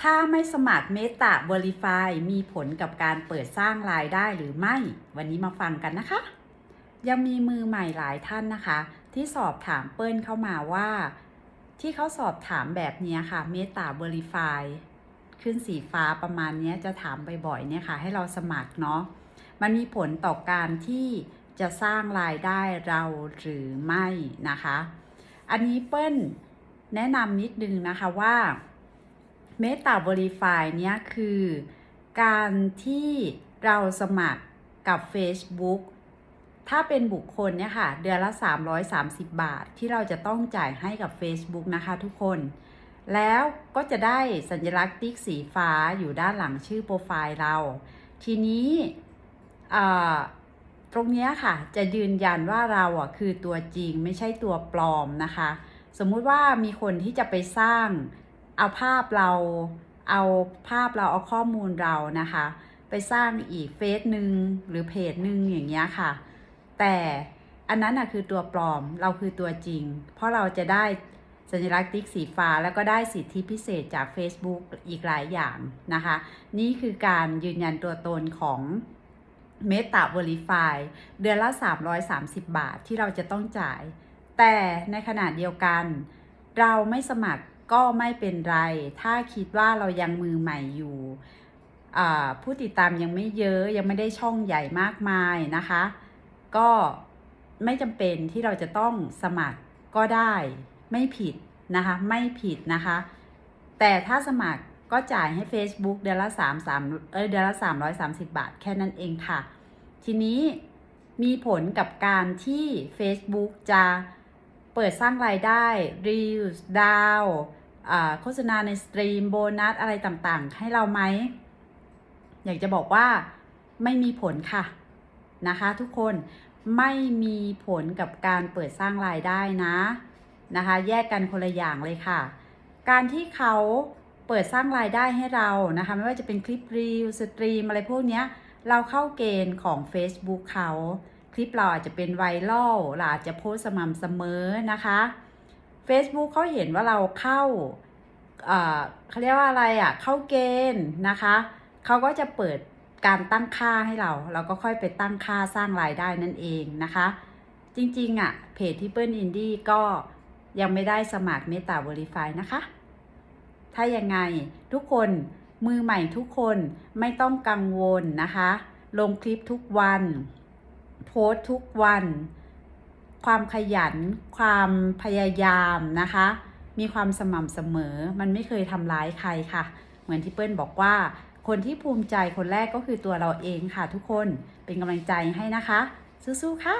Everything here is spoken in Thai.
ถ้าไม่สมัครเมตาบริฟายมีผลกับการเปิดสร้างรายได้หรือไม่ วันนี้มาฟังกันนะคะ ยังมีมือใหม่หลายท่านนะคะ ที่สอบถามเปิ้ลเข้ามาว่า ที่เขาสอบถามแบบนี้ค่ะเมตาบริฟายขึ้นสีฟ้าประมาณนี้จะถามบ่อยๆเนี่ยค่ะ ให้เราสมัครเนาะมันมีผลต่อการที่จะสร้างรายได้เราหรือไม่นะคะ อันนี้เปิ้ลแนะนำนิดนึงนะคะว่า Meta Verify เนี่ยคือการที่เราสมัครกับ Facebook ถ้าเป็นบุคคลเนี่ยค่ะ เดือนละ 330 บาทที่เราจะต้องจ่ายให้กับ Facebook นะคะทุกคน แล้วก็จะได้สัญลักษณ์ติ๊กสีฟ้าอยู่ด้านหลังชื่อโปรไฟล์เรา ทีนี้ตรงเนี้ยค่ะ จะยืนยันว่าเราอะคือตัวจริงไม่ใช่ตัวปลอมนะคะ สมมุติว่ามีคนที่จะไปสร้าง เอาภาพเราเอาภาพเราเอาข้อมูลเรานะคะ ไปสร้างอีกเฟซหนึ่งหรือเพจหนึ่งอย่างเงี้ยค่ะ แต่อันนั้นนะคือตัวปลอมเราคือตัวจริง เพราะเราจะได้สัญลักษณ์ติ๊กสีฟ้าแล้วก็ได้สิทธิพิเศษจาก Facebook อีกหลายอย่างนะคะ นี่คือการยืนยันตัวตนของ Meta Verify เดือนละ 330 บาทที่เราจะต้องจ่าย แต่ในขณะเดียวกัน เราไม่สมัคร ก็ไม่เป็นไร ถ้าคิดว่าเรายังมือใหม่อยู่ผู้ติดตามยังไม่เยอะยังไม่ได้ช่องใหญ่มากมายนะคะ ก็ไม่จำเป็นที่เราจะต้องสมัครก็ได้ไม่ผิดนะคะ ไม่ผิดนะคะ แต่ถ้าสมัครก็จ่ายให้ Facebook เดือนละ3 3เอ้ยเดือนละ 330 บาท แค่นั้นเองค่ะ ทีนี้มีผลกับการที่ Facebook จะ เปิดสร้างรายได้ Reels ดาวโฆษณาในสตรีมโบนัสอะไรต่างๆ ให้เราไหม อยากจะบอกว่าไม่มีผลค่ะนะคะทุกคนไม่มีผลกับการเปิดสร้างรายได้นะนะคะ แยกกันคนละอย่างเลยค่ะ การที่เขาเปิดสร้างรายได้ให้เรานะคะ ไม่ว่าจะเป็นคลิปรีวสตรีมอะไรพวกเนี้ยเราเข้าเกณฑ์ของ Facebook เขา คลิปเราอาจจะเป็นไวรัลเราอาจจะโพสสม่ำเสมอนะคะ Facebook เขาเห็นว่าเราเข้าเขาเรียกว่าอะไรอะ่ะ เข้าเกณฑ์นะคะเขาก็จะเปิดการตั้งค่าให้เรา เราก็ค่อยไปตั้งค่าสร้างรายได้นั่นเองนะคะ จริงๆอะ่ะ เพจที่เปิ้ลอินดี้ก็ยังไม่ได้สมัคร Meta Verify นะคะ ถ้ายังไงทุกคนมือใหม่ทุกคนไม่ต้องกังวลนะคะ ลงคลิปทุกวัน โพสต์ทุกวัน ความขยัน ความพยายามนะคะ มีความสม่ำเสมอ มันไม่เคยทำร้ายใครค่ะ เหมือนที่เปิ้ลบอกว่า คนที่ภูมิใจคนแรกก็คือตัวเราเองค่ะทุกคนเป็นกำลังใจให้นะคะ สู้ๆค่ะ